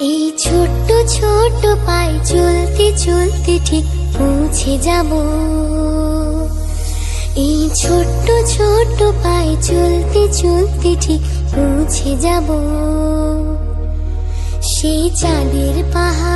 এই ছোট্ট ছোট্ট পায়ে চলতে চলতে ঠিক পৌঁছে যাব। এই ছোট্ট ছোট্ট পায়ে চলতে চলতে ঠিক পৌঁছে যাব। সেই চাঁদের পাহাড়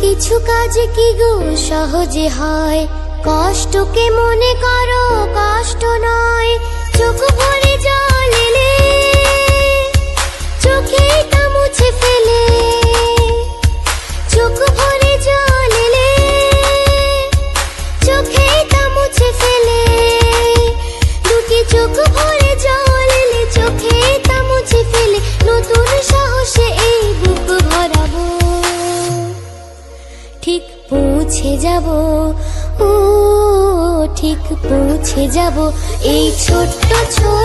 কিছু কাজ কি গো? সহজে হয়। কষ্টকে মনে করো? কষ্ট নয়। চোখ ভরে পৌঁছে যাব। ও ঠিক পৌঁছে যাব। এই ছোট্ট ছোট্ট